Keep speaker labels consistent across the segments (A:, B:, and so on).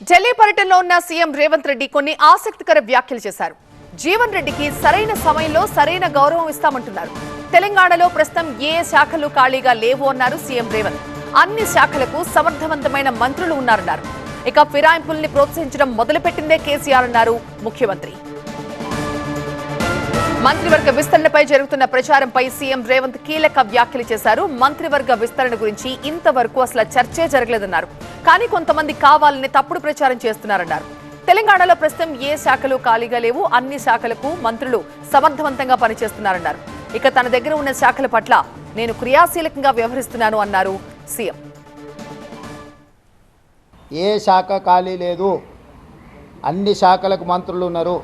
A: ఢిల్లీ పర్యటనలో ఉన్న సీఎం రేవంత్ రెడ్డి కొన్ని ఆసక్తికర వ్యాఖ్యలు చేశారు. జీవన్ రెడ్డికి సరైన సమయంలో సరైన గౌరవం ఇస్తామంటున్నారు. తెలంగాణలో ప్రస్తుతం ఏ శాఖలు ఖాళీగా లేవు అన్నారు సీఎం రేవంత్. అన్ని శాఖలకు సమర్థవంతమైన మంత్రులు ఉన్నారన్నారు. ఇక ఫిరాయింపుల్ని ప్రోత్సహించడం మొదలుపెట్టిందే కేసీఆర్ అన్నారు ముఖ్యమంత్రి. మంత్రివర్గ విస్తరణపై జరుగుతున్న ప్రచారంపై సీఎం రేవంత్ కీలక వ్యాఖ్యలు చేశారు. మంత్రివర్గ విస్తరణ గురించి ఇంతవరకు అసలు చర్చే జరగలేదన్నారు. కానీ కొంతమంది కావాలని తప్పుడు ప్రచారం చేస్తున్నారన్నారు. తెలంగాణలో ప్రస్తుతం ఏ శాఖలు ఖాళీగా లేవు అన్ని శాఖలకు మంత్రులు సమర్థవంతంగా పనిచేస్తున్నారన్నారు. ఇక తన దగ్గర ఉన్న శాఖల పట్ల నేను క్రియాశీలకంగా వ్యవహరిస్తున్నాను అన్నారు సీఎం.
B: ఏ శాఖ ఖాళీ లేదు అన్ని శాఖలకు మంత్రులు ఉన్నారు.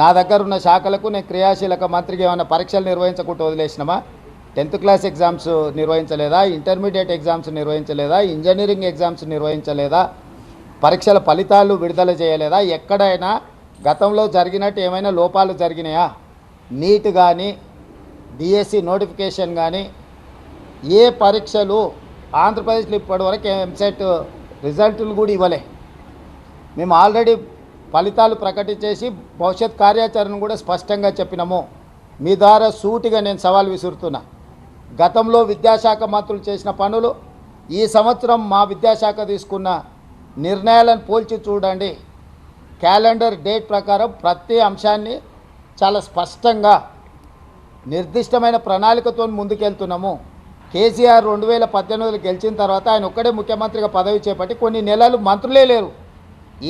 B: నా దగ్గర ఉన్న శాఖలకు నేను క్రియాశీలక మంత్రికి ఏమైనా పరీక్షలు నిర్వహించకుండా వదిలేసినామా? టెన్త్ క్లాస్ ఎగ్జామ్స్ నిర్వహించలేదా? ఇంటర్మీడియట్ ఎగ్జామ్స్ నిర్వహించలేదా? ఇంజనీరింగ్ ఎగ్జామ్స్ నిర్వహించలేదా? పరీక్షల ఫలితాలు విడుదల చేయలేదా? ఎక్కడైనా గతంలో జరిగినట్టు ఏమైనా లోపాలు జరిగినాయా? నీట్ కానీ డిఎస్సి నోటిఫికేషన్ కానీ ఏ పరీక్షలు? ఆంధ్రప్రదేశ్లో ఇప్పటివరకు ఎంసెట్ రిజల్టులు కూడా ఇవ్వలే. మేము ఆల్రెడీ ఫలితాలు ప్రకటించేసి భవిష్యత్ కార్యాచరణ కూడా స్పష్టంగా చెప్పినాము. మీ ద్వారా సూటిగా నేను సవాల్ విసురుతున్నా. గతంలో విద్యాశాఖ మంత్రులు చేసిన పనులు ఈ సంవత్సరం మా విద్యాశాఖ తీసుకున్న నిర్ణయాలను పోల్చి చూడండి. క్యాలెండర్ డేట్ ప్రకారం ప్రతి అంశాన్ని చాలా స్పష్టంగా నిర్దిష్టమైన ప్రణాళికతో ముందుకెళ్తున్నాము. కేసీఆర్ రెండు వేల పద్దెనిమిదిలో గెలిచిన తర్వాత ఆయన ఒక్కడే ముఖ్యమంత్రిగా పదవి చేపట్టి కొన్ని నెలలు మంత్రులే లేరు.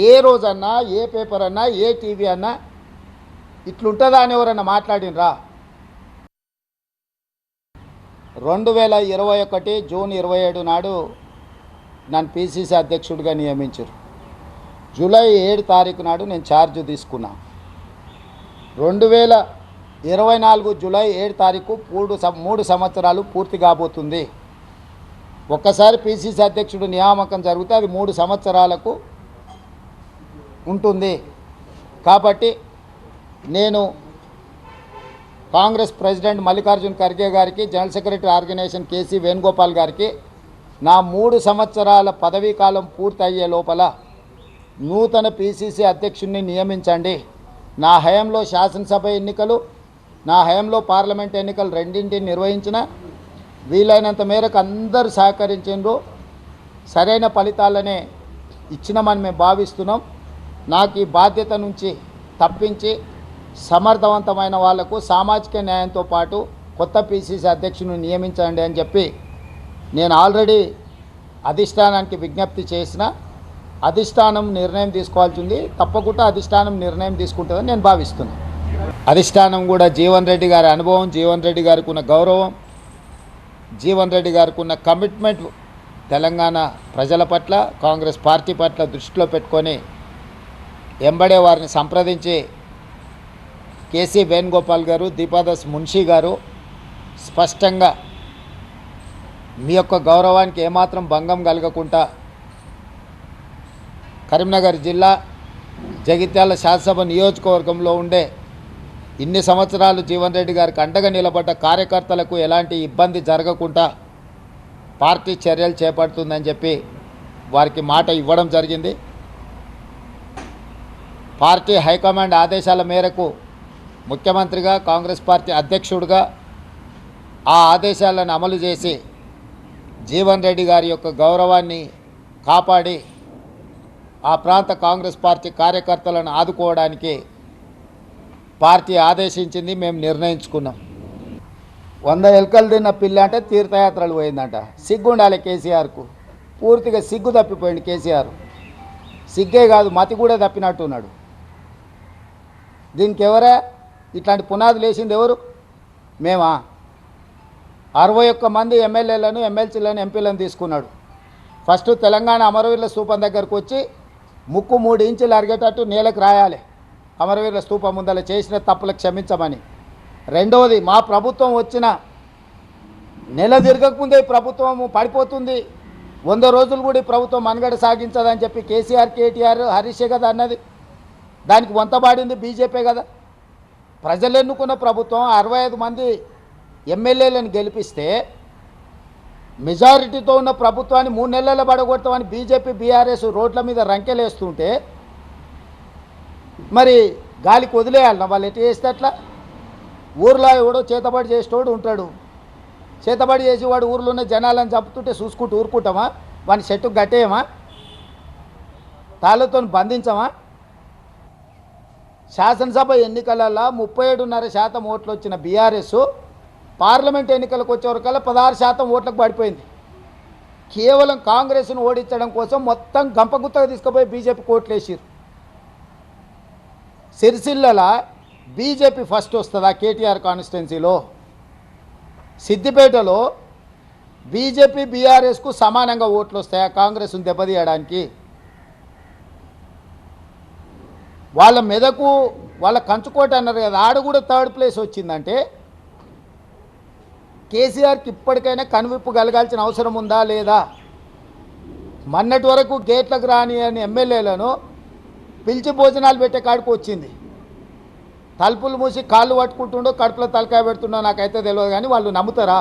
B: ఏ రోజన్నా ఏ పేపర్ అన్నా ఏ టీవీ అన్నా ఇట్లుంటుందా అని ఎవరన్నా మాట్లాడినరా? రెండు వేల ఇరవై ఒకటి జూన్ ఇరవై ఏడు నాడు నన్ను పిసిసి అధ్యక్షుడిగా నియమించారు. జూలై ఏడు తారీఖు నాడు నేను ఛార్జ్ తీసుకున్నా. రెండు వేల ఇరవై నాలుగు జూలై ఏడు తారీఖు మూడు సం- మూడు సంవత్సరాలు పూర్తి కాబోతుంది. ఒక్కసారి పిసిసి అధ్యక్షుడు నియామకం జరిగితే అది మూడు సంవత్సరాలకు ఉంటుంది. కాబట్టి నేను కాంగ్రెస్ ప్రెసిడెంట్ మల్లికార్జున్ ఖర్గే గారికి general secretary organisation KC Venugopal గారికి నా మూడు సంవత్సరాల పదవీ కాలం పూర్తి అయ్యే లోపల నూతన పిసిసి అధ్యక్షుడిని నియమించండి. నా హయంలో శాసనసభ ఎన్నికలు నా హయంలో పార్లమెంట్ ఎన్నికలు రెండింటిని నిర్వహించిన వీలైనంత మేరకు అందరూ సహకరించిండ్రు సరైన ఫలితాలనే ఇచ్చినామని మేము భావిస్తున్నాం. నాకు ఈ బాధ్యత నుంచి తప్పించి సమర్థవంతమైన వాళ్ళకు సామాజిక న్యాయంతో పాటు కొత్త పిసిసి అధ్యక్షుని నియమించండి అని చెప్పి నేను ఆల్రెడీ అధిష్టానానికి విజ్ఞప్తి చేసిన అధిష్టానం నిర్ణయం తీసుకోవాల్సి ఉంది. తప్పకుండా అధిష్టానం నిర్ణయం తీసుకుంటుందని నేను భావిస్తున్నాను అధిష్టానం కూడా జీవన్ రెడ్డి గారి అనుభవం జీవన్ రెడ్డి గారికి ఉన్న గౌరవం జీవన్ రెడ్డి గారికి ఉన్న కమిట్మెంట్ తెలంగాణ ప్రజల పట్ల కాంగ్రెస్ పార్టీ పట్ల దృష్టిలో పెట్టుకొని ఎంబడే వారిని సంప్రదించి కేసీ వేణుగోపాల్ గారు దీపాదాస్ మున్షి గారు స్పష్టంగా మీ యొక్క గౌరవానికి ఏమాత్రం భంగం కలగకుండా కరీంనగర్ జిల్లా జగిత్యాల శాసనసభ నియోజకవర్గంలో ఉండే ఇన్ని సంవత్సరాలు జీవన్ రెడ్డి గారికి అండగా నిలబడ్డ కార్యకర్తలకు ఎలాంటి ఇబ్బంది జరగకుండా పార్టీ చర్యలు చేపడుతుందని చెప్పి వారికి మాట ఇవ్వడం జరిగింది. పార్టీ హైకమాండ్ ఆదేశాల మేరకు ముఖ్యమంత్రిగా కాంగ్రెస్ పార్టీ అధ్యక్షుడిగా ఆ ఆదేశాలను అమలు చేసి జీవన్ రెడ్డి గారి యొక్క గౌరవాన్ని కాపాడి ఆ ప్రాంత కాంగ్రెస్ పార్టీ కార్యకర్తలను ఆదుకోవడానికి పార్టీ ఆదేశించింది మేము నిర్ణయించుకున్నాం. వంద ఎలుకలు తిన్న పిల్ల అంటే తీర్థయాత్రలు పోయిందంట. సిగ్గు ఉండాలి కేసీఆర్కు. పూర్తిగా సిగ్గు తప్పిపోయింది కేసీఆర్. సిగ్గే కాదు మతి కూడా తప్పినట్టు ఉన్నాడు దీనికి ఎవరే ఇట్లాంటి పునాదులు వేసింది ఎవరు? మేమా. అరవై ఒక్క మంది ఎమ్మెల్యేలను ఎమ్మెల్సీలను ఎంపీలను తీసుకున్నాడు. ఫస్ట్ తెలంగాణ అమరవీరుల స్థూపం దగ్గరకు వచ్చి ముక్కు మూడు ఇంచులు అరిగేటట్టు నేలకు రాయాలి. అమరవీరుల స్థూపం ముందల చేసిన తప్పులు క్షమించమని. రెండవది మా ప్రభుత్వం వచ్చిన నెల తిరగకముందే ప్రభుత్వం పడిపోతుంది. వంద రోజులు కూడా ఈ ప్రభుత్వం మనుగడ సాగించదని చెప్పి కేసీఆర్ కేటీఆర్ హరీషే కదా అన్నది. దానికి వంతబాడింది బీజేపీ కదా. ప్రజలు ఎన్నుకున్న ప్రభుత్వం అరవై ఐదు మంది ఎమ్మెల్యేలను గెలిపిస్తే మెజారిటీతో ఉన్న ప్రభుత్వాన్ని మూడు నెలల పడగొడతామని బీజేపీ బీఆర్ఎస్ రోడ్ల మీద రంకెలేస్తుంటే మరి గాలికి వదిలేయాలన్న వాళ్ళు ఎట్లా చేస్తే అట్లా? ఊర్లో ఎవడో చేతబడి చేసేటోడు ఉంటాడు. చేతబడి చేసి వాడు ఊర్లో ఉన్న జనాలను చంపుతుంటే చూసుకుంటూ ఊరుకుంటామా? వాని చెట్టు గట్టేయమా తాళ్ళతో బంధించమా? శాసనసభ ఎన్నికలలో ముప్పై ఏడున్నర శాతం ఓట్లు వచ్చిన బీఆర్ఎస్ పార్లమెంట్ ఎన్నికలకు వచ్చేవరకల్లా పదహారు శాతం ఓట్లకు పడిపోయింది. కేవలం కాంగ్రెస్ను ఓడించడం కోసం మొత్తం గంపగుత్తగా తీసుకుపోయి బీజేపీ కోట్లు వేసారు సిరిసిల్లల బీజేపీ ఫస్ట్ వస్తుందా కేటీఆర్ కాన్స్టిట్యున్సీలో? సిద్దిపేటలో బీజేపీ బీఆర్ఎస్కు సమానంగా ఓట్లు వస్తాయా కాంగ్రెస్ను దెబ్బతీయడానికి వాళ్ళ మెదకు వాళ్ళ కంచుకోట అన్నారు కదా ఆడ కూడా థర్డ్ ప్లేస్ వచ్చిందంటే కేసీఆర్కి ఇప్పటికైనా కనువిప్పు కలగాల్సిన అవసరం ఉందా లేదా? మొన్నటి వరకు గేట్లకు రాని అని ఎమ్మెల్యేలను పిలిచి భోజనాలు పెట్టే కాడికి వచ్చింది. తలుపులు మూసి కాళ్ళు పట్టుకుంటుండో కడుపులో తలకాయ పెడుతుండో నాకైతే తెలియదు కానీ వాళ్ళు నమ్ముతారా?